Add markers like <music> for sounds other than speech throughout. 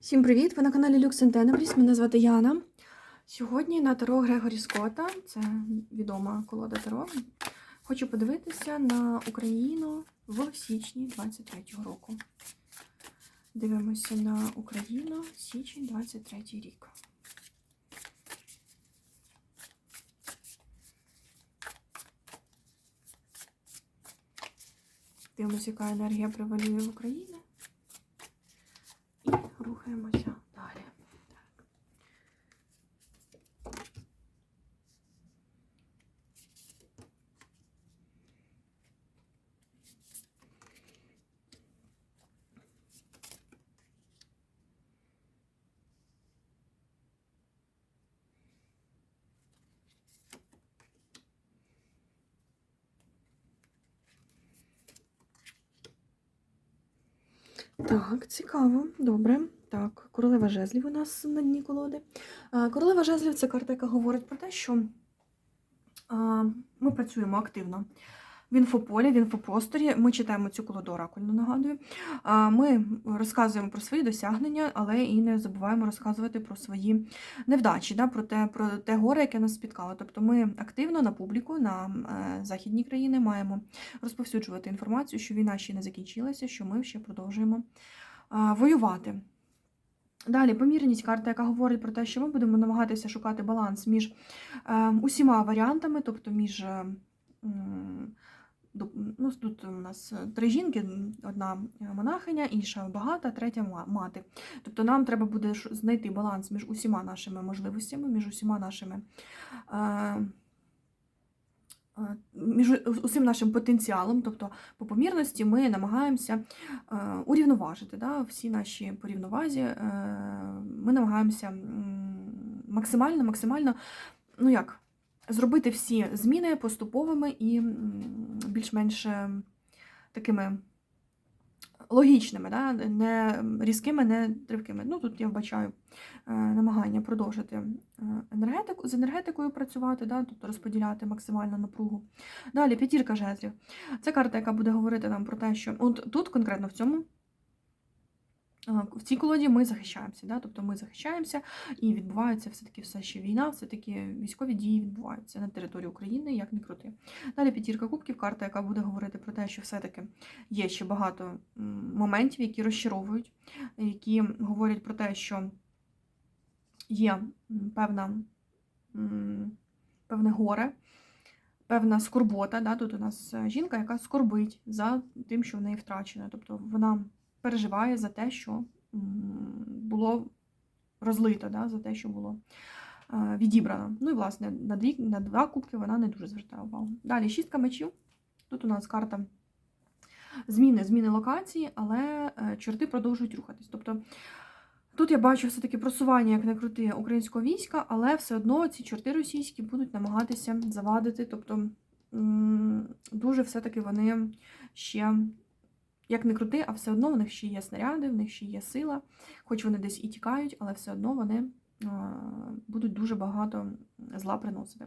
Всім привіт! Ви на каналі Lux Tenebris, Мене звати Яна. Сьогодні на Таро Грегорі Скотта, це відома колода Таро. Хочу подивитися на Україну в січні 23-го року. Дивимося на Україну січень 23 рік. Дивимося, яка енергія превалює в Україні. Рухаємося далі. Так. Так, цікаво, добре. Так, королева жезлів у нас на дні колоди. Королева жезлів це карта, яка говорить про те, що ми працюємо активно в інфополі, в інфопросторі. Ми читаємо цю колоду оракульну, нагадую. Ми розказуємо про свої досягнення, але і не забуваємо розказувати про свої невдачі, да, про те, про те горе, яке нас спіткало. Тобто ми активно на публіку, на е, західні країни маємо розповсюджувати інформацію, що війна ще не закінчилася, що ми ще продовжуємо воювати. Далі помірність карта, яка говорить про те, що ми будемо намагатися шукати баланс між е, усіма варіантами, тобто між. е, Ну, тут у нас три жінки, одна монахиня, інша багата, третя мати. Тобто нам треба буде знайти баланс між усіма нашими можливостями, між усіма нашими. Е, е, між усім нашим потенціалом, тобто по помірності ми намагаємося е, урівноважити да, всі наші порівновазі, е, Ми намагаємося максимально, максимально, ну як, зробити всі зміни поступовими і більш-менш е, такими логічними, да, не різкими, не тривкими. Ну, тут я вбачаю е, намагання продовжити е, енергетику, з енергетикою працювати, да, тобто розподіляти максимально напругу. Далі п'ятірка жезлів. Це карта, яка буде говорити нам про те, що от тут конкретно в цьому. Е, В цій колоді ми захищаємося, да? тобто ми захищаємося і відбувається все-таки все ще війна, все-таки військові дії відбуваються на території України, як не крути. Далі п'ятірка кубків, карта, яка буде говорити про те, що все-таки є ще багато моментів, які розчаровують, які говорять про те, що є певна, певне горе, певна скорбота. Да? Тут у нас е, жінка, яка скорбить за тим, що в неї втрачено. Тобто вона переживає за те, що було розлито, да? за те, що було е, відібрано. Ну і, власне, на, дві, на два кубки вона не дуже звертає увагу. Далі шістка мечів. Тут у нас карта зміни, зміни локації, але е, чорти продовжують рухатись. Тобто тут я бачу все-таки просування, як не крути, українського війська, але все одно ці чорти російські будуть намагатися завадити. Тобто дуже все-таки вони ще, як не крути, а все одно в них ще є снаряди, в них ще є сила, хоч вони десь і тікають, але все одно вони будуть дуже багато зла приносити.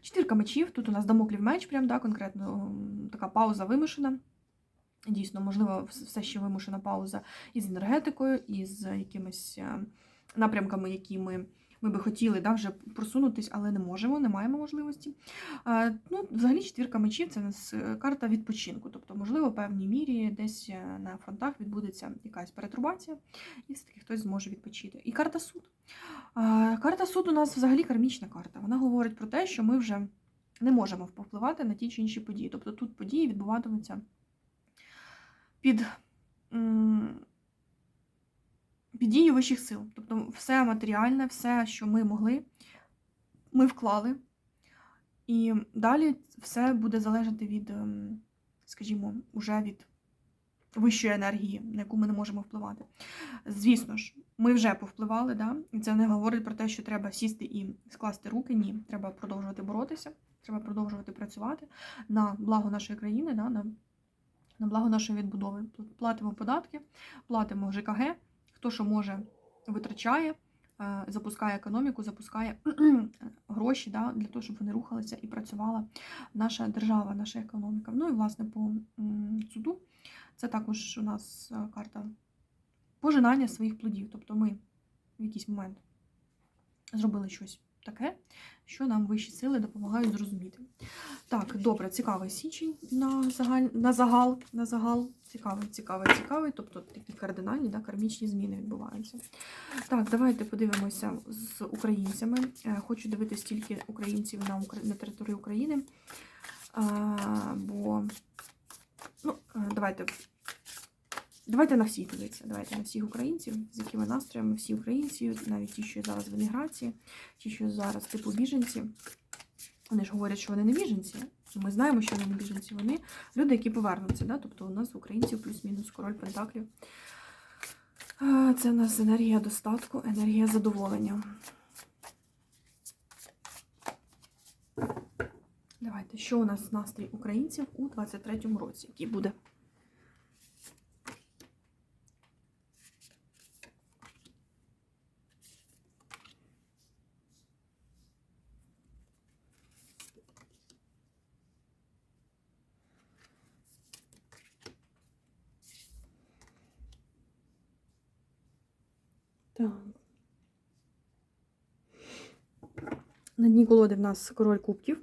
Четвірка мечів, тут у нас дамоклів меч, прям, да, конкретно така пауза вимушена. Дійсно, можливо, все ще вимушена пауза із енергетикою, із якимись е, напрямками, які ми, ми би хотіли да, вже просунутись, але не можемо, не маємо можливості. Ну, взагалі, четвірка мечів це е, карта відпочинку. Тобто, можливо, в певній мірі десь е, на фронтах відбудеться якась перетрубація, і все-таки хтось зможе відпочити. І карта суд. Карта суд у нас взагалі кармічна карта. Вона говорить про те, що ми вже не можемо впливати на ті чи інші події. Тобто тут події відбуватимуться під, під дією вищих сил. Тобто все матеріальне, все, що ми могли, ми вклали. І далі все буде залежати від, ем, скажімо, уже від вищої енергії, на яку ми не можемо впливати. Звісно ж, ми вже повпливали, да? і це не говорить про те, що треба сісти і скласти руки. Ні, треба продовжувати боротися, треба продовжувати працювати на благо нашої країни, да? на на благо нашої відбудови. Платимо податки, платимо ЖКГ, хто що може витрачає, е, запускає економіку, запускає <clears throat> гроші да, для того, щоб вони рухалися і працювала наша держава, наша економіка. Ну і власне по суду це також у нас е, карта пожинання своїх плодів. Тобто ми в якийсь момент зробили щось таке, що нам вищі сили допомагають зрозуміти. Так, добре, цікавий січень на загаль, на загал, на загал. Цікавий, цікавий, цікавий. Тобто такі кардинальні, да, кармічні зміни відбуваються. Так, давайте подивимося з українцями. Е, Хочу дивитися тільки українців на, на території України. А, бо, ну, е, давайте. Давайте на всіх дивитися. Давайте на всіх українців, з якими настроями всі українці, навіть ті, що зараз в еміграції, ті, що зараз типу біженці. Вони ж говорять, що вони не біженці. Ми знаємо, що вони не біженці. Вони люди, які повернуться. Да? Тобто у нас українців плюс-мінус король Пентаклів. Це у нас енергія достатку, енергія задоволення. Давайте, що у нас настрій українців у 23-му році, який буде? Так. На дні колоди в нас король кубків.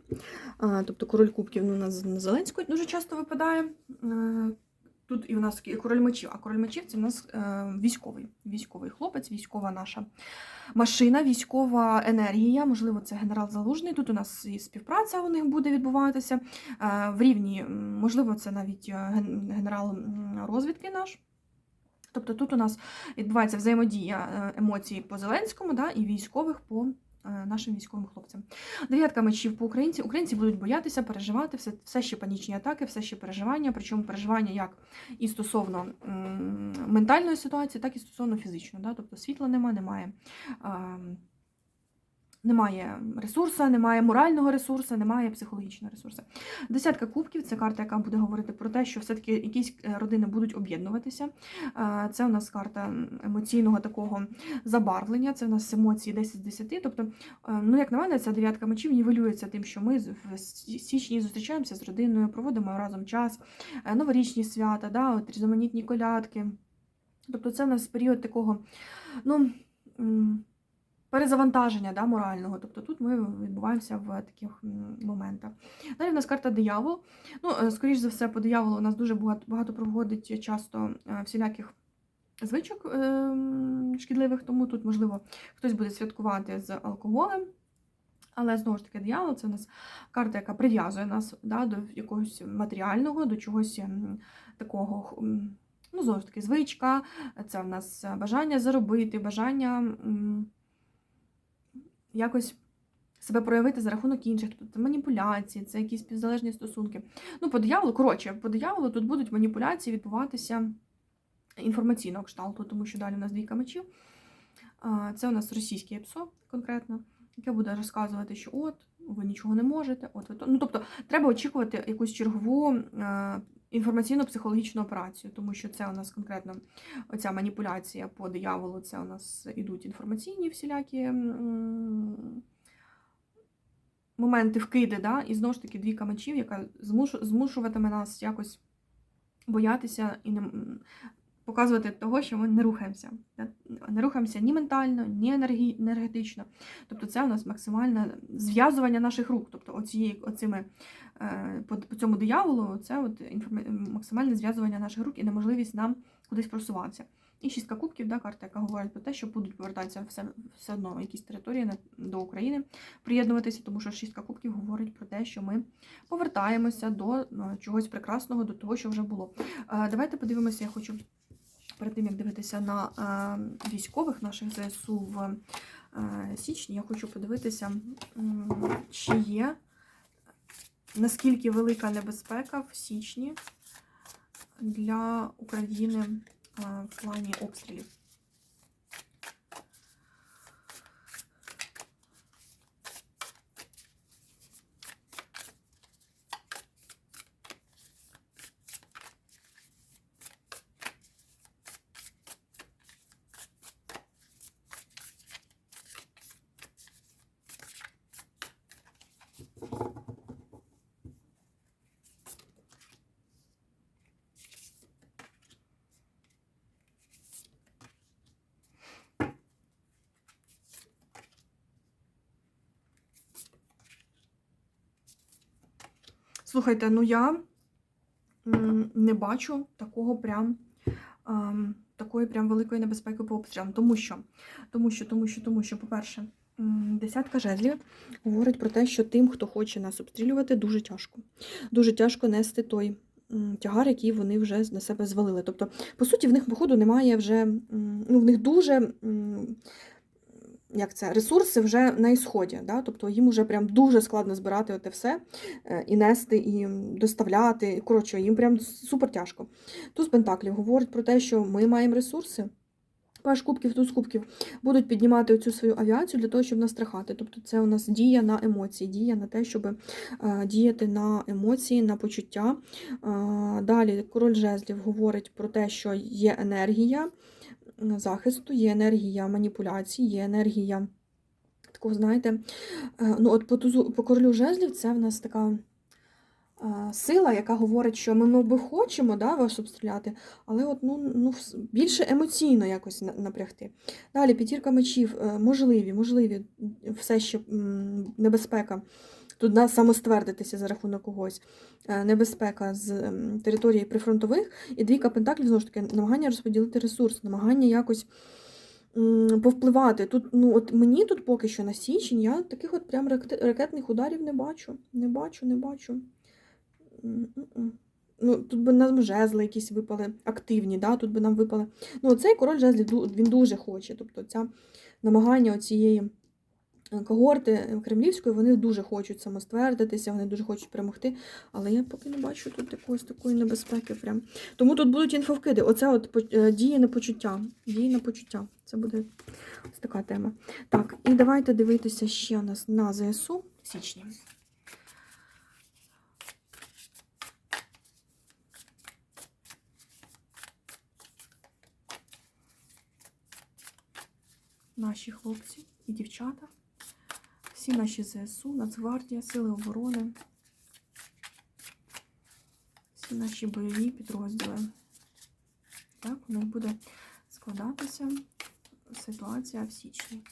Тобто король кубків ну, у нас на Зеленську дуже часто випадає. Тут і у нас король мечів, а король мечів це у нас е, військовий. Військовий хлопець, військова наша машина, військова енергія. Можливо, це генерал Залужний. Тут у нас і співпраця у них буде відбуватися. В рівні, можливо, це навіть е, генерал розвідки наш. Тобто тут у нас відбувається взаємодія е, емоцій по Зеленському да, і військових по нашим військовим хлопцям. Дев'ятка мечів по українці. Українці будуть боятися, переживати, все, все ще панічні атаки, все ще переживання, причому переживання як і стосовно ментальної ситуації, так і стосовно фізичної. Да? Тобто світла нема, немає. Ем, Немає ресурсу, немає морального ресурсу, немає психологічного ресурсу. Десятка кубків це карта, яка буде говорити про те, що все-таки якісь е, родини будуть об'єднуватися. Е, Це у нас карта емоційного такого забарвлення, це у нас емоції 10 з 10. Тобто, е, ну як на мене, ця дев'ятка мечів нівелюється тим, що ми в січні зустрічаємося з родиною, проводимо разом час, новорічні свята, да, от різноманітні колядки. Тобто, це у нас період такого, ну. Перезавантаження да, морального. Тобто тут ми відбуваємося в таких моментах. Далі в нас карта диявол. Ну, е, скоріш за все, по дияволу у нас дуже багато, багато проводить часто е, всіляких звичок е, шкідливих, тому тут, можливо, хтось буде святкувати з алкоголем. Але знову ж таки, диявол це у нас карта, яка прив'язує нас да, до якогось матеріального, до чогось такого. Ну, знову ж таки, звичка, це в нас бажання заробити, бажання якось себе проявити за рахунок інших, тобто маніпуляції, це якісь співзалежні стосунки. Ну, по дияволу, коротше, по дияволу тут будуть маніпуляції відбуватися інформаційного кшталту, тому що далі у нас двійка мечів. Це у нас російське ЕПСО конкретно, яке буде розказувати, що от, ви нічого не можете, от ви то. Ну, тобто, треба очікувати якусь чергову е, інформаційно-психологічну операцію, тому що це у нас конкретно оця маніпуляція по дияволу, це у нас ідуть інформаційні всілякі моменти вкиди, да? і знову ж таки дві мечів, яка змушуватиме нас якось боятися і не показувати того, що ми не рухаємося. Не рухаємося ні ментально, ні енергетично. Тобто це у нас максимальне зв'язування наших рук. Тобто оцієї, оцими, е, по, цьому дияволу це от максимальне зв'язування наших рук і неможливість нам кудись просуватися. І шістка кубків, да, карта, яка говорить про те, що будуть повертатися все, все одно якісь території на- до України, приєднуватися, тому що шістка кубків говорить про те, що ми повертаємося до е, чогось прекрасного, до того, що вже було. Е, Давайте подивимося, я хочу перед тим, як дивитися на е, військових наших ЗСУ в е, січні, я хочу подивитися, чи є наскільки велика небезпека в січні для України е, в плані обстрілів. Слухайте, ну я не бачу такого прям. ем, Такої прям великої небезпеки по обстрілам. Тому що, тому що, тому що, тому що, по-перше, десятка жезлів говорить про те, що тим, хто хоче нас обстрілювати, дуже тяжко. Дуже тяжко нести той тягар, який вони вже на себе звалили. Тобто, по суті, в них, походу, немає вже, ну, в них дуже. Як це ресурси вже на ісході, да? тобто їм вже прям дуже складно збирати оте все е, і нести, і доставляти. Коротше, їм прям супер тяжко. Туз Пентаклів говорить про те, що ми маємо ресурси. Паш кубків, туз кубків будуть піднімати оцю свою авіацію для того, щоб настрахати. Тобто це у нас дія на емоції, дія на те, щоб е, діяти на емоції, на почуття. Е, далі король жезлів говорить про те, що є енергія захисту, є енергія маніпуляцій, є енергія такого, знаєте, е, ну от по, тузу, по королю жезлів це в нас така е, сила, яка говорить, що ми, би хочемо да, вас обстріляти, але от, ну, ну, більше емоційно якось напрягти. Далі п'ятірка мечів, е, можливі, можливі, все ще небезпека. Тут да, самоствердитися за рахунок когось. Е, Небезпека з ем, території прифронтових. І двійка пентаклів, знову ж таки, намагання розподілити ресурс, намагання якось повпливати. Тут, ну, от мені тут поки що на січень я таких от прям ракетних ударів не бачу. Не бачу, не бачу. Ну, тут би нам жезли якісь випали активні, да? тут би нам випали. Ну, цей король жезлів він дуже хоче. Тобто ця намагання оцієї когорти кремлівської, вони дуже хочуть самоствердитися, вони дуже хочуть перемогти. Але я поки не бачу тут якоїсь такої небезпеки. Прям. Тому тут будуть інфовкиди. Оце от е, дії на почуття. Дії на почуття. Це буде ось така тема. Так, і давайте дивитися ще у нас на ЗСУ в січні. Наші хлопці і дівчата, всі наші ЗСУ, Нацгвардія, Сили оборони, всі наші бойові підрозділи. Так, у них буде складатися ситуація в січні.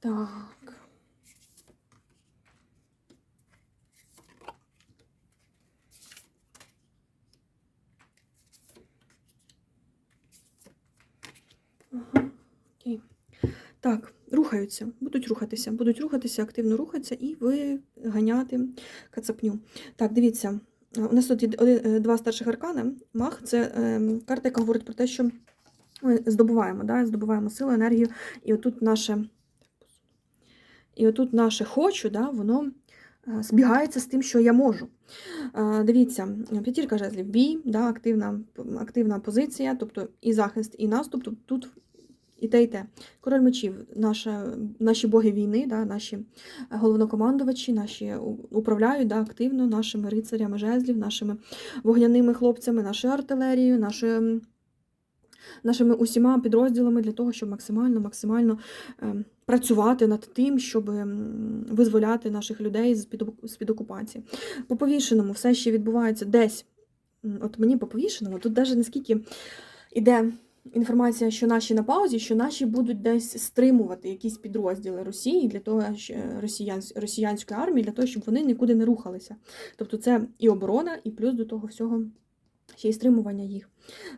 Так. Ага, окей. Так, рухаються, будуть рухатися, будуть рухатися, активно рухатися і виганяти кацапню. Так, дивіться, е, у нас тут є е, два старших аркани. Мах це ем, карта, яка говорить про те, що ми здобуваємо, да, здобуваємо силу, енергію, і отут наше. І отут наше хочу, да, воно е, збігається з тим, що я можу. Е, Дивіться, п'ятірка жезлів, бій, да, активна, активна позиція, тобто і захист, і наступ. Тобто тут і те, і те. Король мечів, наша, наші боги війни, да, наші головнокомандувачі, наші управляють да, активно нашими рицарями жезлів, нашими вогняними хлопцями, нашою артилерією, нашою нашими усіма підрозділами для того, щоб максимально максимально ем, працювати над тим, щоб визволяти наших людей з-під окупації. По повішеному все ще відбувається десь. От мені по повішеному, тут навіть наскільки іде інформація, що наші на паузі, що наші будуть десь стримувати якісь підрозділи Росії для того, що росіян, росіянської армії, для того, щоб вони нікуди не рухалися. Тобто це і оборона, і плюс до того всього ще й стримування їх.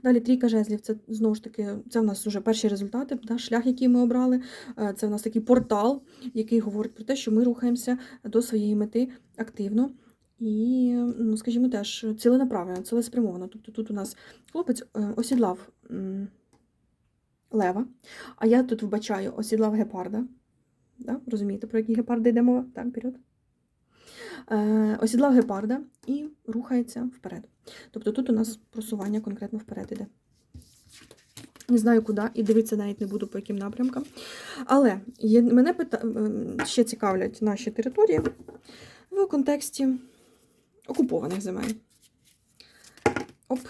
Далі трійка жезлів, це знову ж таки, це в нас вже перші результати, да, шлях, який ми обрали. Е, Це в нас такий портал, який говорить про те, що ми рухаємося до своєї мети активно. І, ну, скажімо, теж ціленаправленно, цілеспрямовано. Тобто тут у нас хлопець е, осідлав лева, а я тут вбачаю осідлав гепарда. Да? Розумієте, про які гепарди йде мова? Так, вперед. Е, осідлав гепарда і рухається вперед. Тобто тут у нас просування конкретно вперед іде. Не знаю куди, і дивитися навіть не буду по яким напрямкам. Але мене пита... ще цікавлять наші території в контексті окупованих земель. Оп,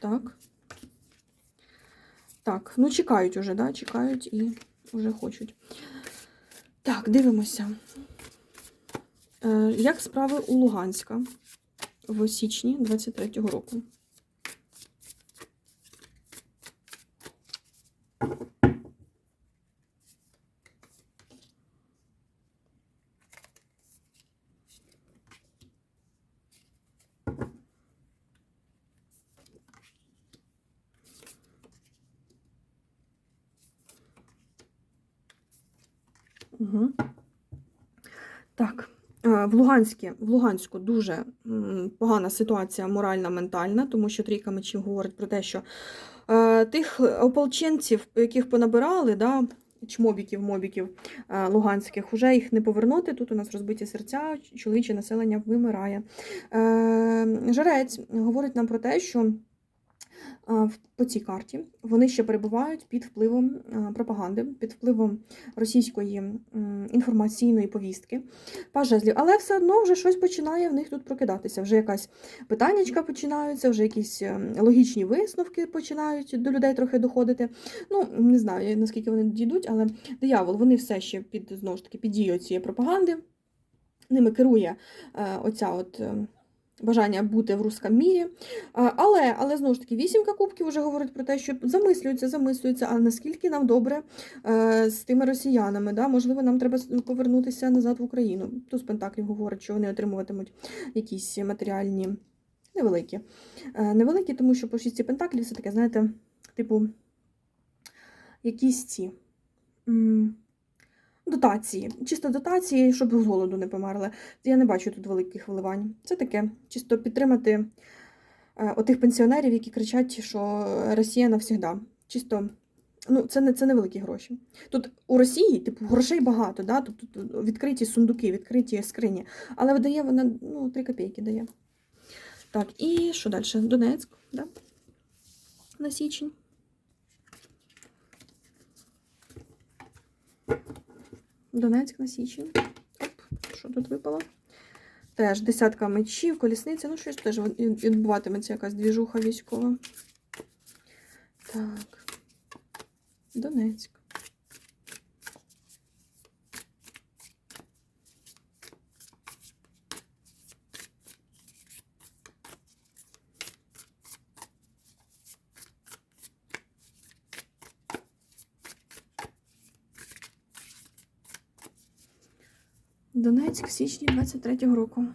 так. Так, ну чекають уже, да? чекають і вже хочуть. Так, дивимося. Е, Як справи у Луганська в січні 23-го року? Угу. Так, е, в Луганську, в Луганську дуже погана ситуація моральна, ментальна, тому що трійка мечів говорить про те, що е, тих ополченців, яких понабирали, да, чмобіків, мобіків е, луганських, вже їх не повернути. Тут у нас розбиті серця, чоловіче населення вимирає. Жрець говорить нам про те, що по цій карті вони ще перебувають під впливом пропаганди, під впливом російської інформаційної повістки, паж жезлів. Але все одно вже щось починає в них тут прокидатися. Вже якась питаннячка починаються, вже якісь ем, логічні висновки починають до людей трохи доходити. Ну, не знаю, наскільки вони дійдуть, але диявол, вони все ще під знову ж таки під дією цієї пропаганди. Ними керує е, оця от. Бажання бути в русском мірі. Але, але знову ж таки, вісімка кубків вже говорить про те, що замислюються, замислюються, а наскільки нам добре е, з тими росіянами. Да? Можливо, нам треба повернутися назад в Україну. Туз Пентаклів говорить, що вони отримуватимуть якісь матеріальні невеликі. Е, невеликі, тому що по шісті Пентаклів все таке, знаєте, типу, якісь ці. Дотації, чисто дотації, щоб з голоду не померли. Я не бачу тут великих вливань. Це таке, чисто підтримати е, отих пенсіонерів, які кричать, що Росія навсігда. Чисто, ну, це не це невеликі гроші. Тут у Росії, типу, грошей багато, да? тут, тут відкриті сундуки, відкриті скрині, але видає вона ну, 3 копійки дає. Так, і що далі? Донецьк, да? на січень. Донецьк на січень. Оп, що тут випало? Теж десятка мечів, колісниця. Ну, щось теж відбуватиметься якась двіжуха військова. Так. Донецьк. Донецьк січні 23-го року.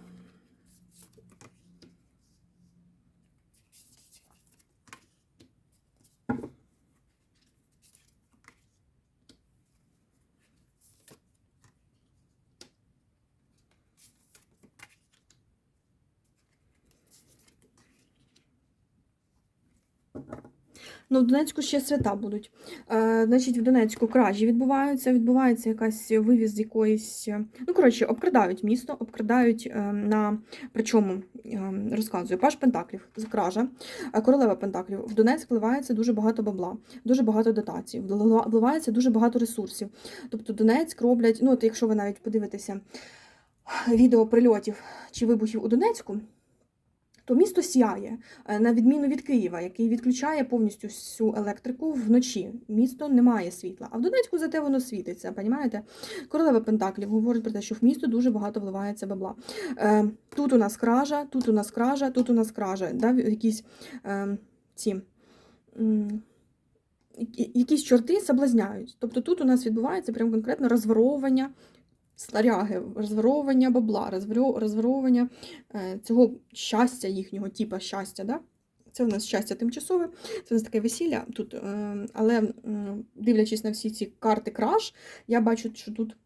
Ну, в Донецьку ще свята будуть. Значить, в Донецьку кражі відбуваються, відбувається якась вивіз якоїсь. Ну, коротше, обкрадають місто, обкрадають е, на причому е, розказую, Паш Пентаклів з кража, е, королева Пентаклів. В Донецьк вливається дуже багато бабла, дуже багато дотацій, влива- вливається дуже багато ресурсів. Тобто Донецьк роблять, ну, от якщо ви навіть подивитеся відео прильотів чи вибухів у Донецьку то місто сяє, е, на відміну від Києва, який відключає повністю всю електрику вночі. Місто не має світла. А в Донецьку зате воно світиться, понімаєте? Королева Пентаклів говорить про те, що в місто дуже багато вливається бабла. Е, тут у нас кража, тут у нас кража, тут у нас кража. Да? Якісь е, ці. Якісь чорти соблазняють. Тобто тут у нас відбувається прям конкретно розворовування снаряги, розворовування бабла, розворо- розворовування е, цього щастя їхнього, типа щастя. Да? Це у нас щастя тимчасове, це у нас таке весілля тут. е, Але дивлячись на всі ці карти краш, я бачу, що тут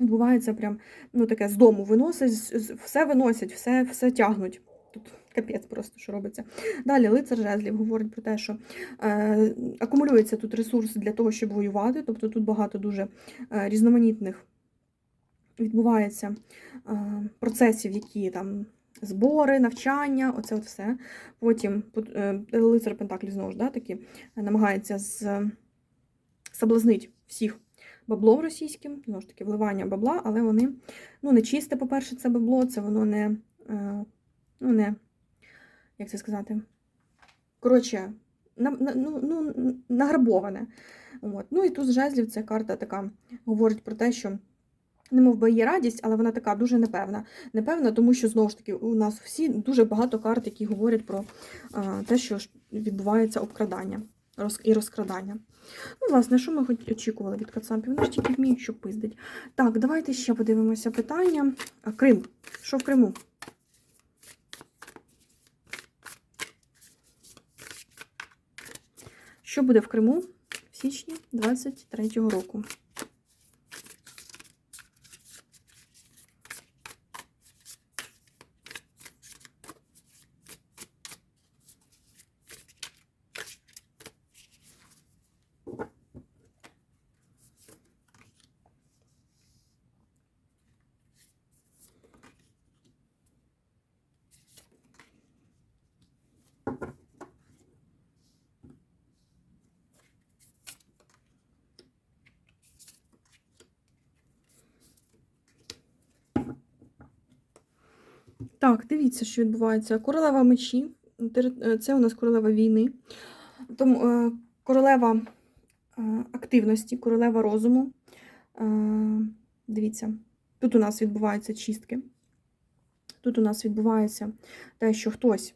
відбувається прям ну, таке з дому з- все виносять, все, все тягнуть. Тут капець просто, що робиться. Далі лицар жезлів говорить про те, що е, акумулюється тут ресурс для того, щоб воювати. Тобто тут багато дуже е, різноманітних відбувається е, процесів, які там збори, навчання, оце от все. Потім е, лицар Пентаклі знову ж да, таки намагається з, соблазнити всіх баблом російським, знову ж таки, вливання бабла, але вони ну, не чисте, по-перше, це бабло, це воно не, е, ну, не, як це сказати, коротше, на, ну, ну, награбоване. От. Ну і тут з жезлів ця карта така говорить про те, що немов би є радість, але вона така дуже непевна. Непевна, тому що знову ж таки у нас всі дуже багато карт, які говорять про те, що відбувається обкрадання і розкрадання. Ну, власне, що ми хоч очікували від Кацапів? Вони ж тільки вміють, що пиздить. Так, давайте ще подивимося питання. А, Крим. Що в Криму? Що буде в Криму в січні 23-го року? Так, дивіться, що відбувається. Королева мечі. Е, Це у нас королева війни. Тому е, королева е, активності, королева розуму. Дивіться, тут у нас відбуваються чистки. Тут у нас відбувається те, що хтось.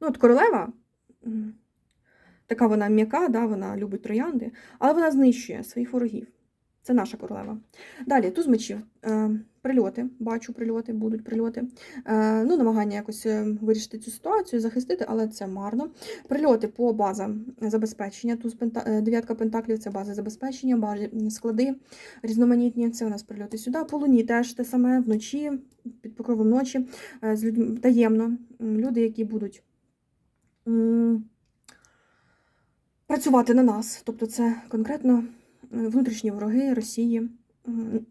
Ну, от королева, така вона м'яка, да, вона любить троянди, але вона знищує своїх ворогів. Це наша королева. Далі, туз мечів. Е, Прильоти, бачу прильоти, будуть прильоти. Е, ну, намагання якось е, вирішити цю ситуацію, захистити, але це марно. Прильоти по базам забезпечення. Туз дев'ятка пентаклів це бази забезпечення, бази, склади різноманітні. Це у нас прильоти сюди. По луні теж те саме вночі, під покровом ночі, з людьми таємно. Люди, які будуть. Працювати на нас, тобто це конкретно внутрішні вороги Росії,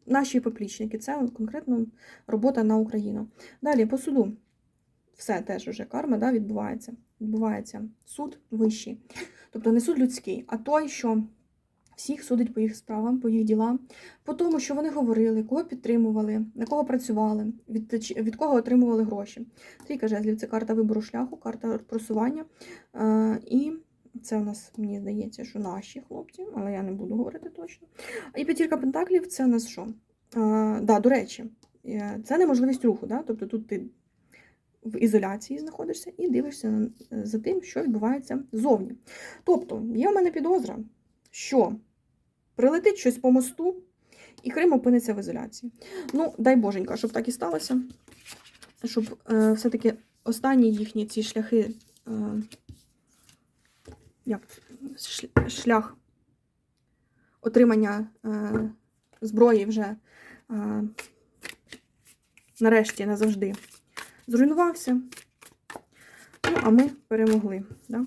наші поплічники. Це конкретно робота на Україну. Далі по суду. Все теж уже карма да, відбувається. Відбувається суд вищий. Тобто не суд людський, а той, що всіх судить по їх справам, по їх ділам, по тому, що вони говорили, кого підтримували, на кого працювали, від, від кого отримували гроші. Трійка жезлів це карта вибору шляху, карта просування. Е, і це у нас, мені здається, що наші хлопці, але я не буду говорити точно. І п'ятірка пентаклів це у нас що? А, да, до речі, е, це неможливість руху. Да? Тобто тут ти в ізоляції знаходишся і дивишся за тим, що відбувається ззовні. Тобто, є в мене підозра, що прилетить щось по мосту, і Крим опиниться в ізоляції. Ну, дай Боженька, щоб так і сталося, щоб е, все-таки останні їхні ці шляхи. Е, як шлях отримання е, зброї вже е, нарешті назавжди зруйнувався. Ну, а ми перемогли. Да?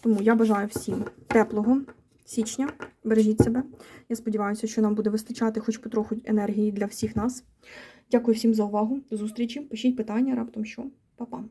Тому я бажаю всім теплого січня. Бережіть себе. Я сподіваюся, що нам буде вистачати хоч потроху енергії для всіх нас. Дякую всім за увагу. До зустрічі. Пишіть питання раптом що. Па-па.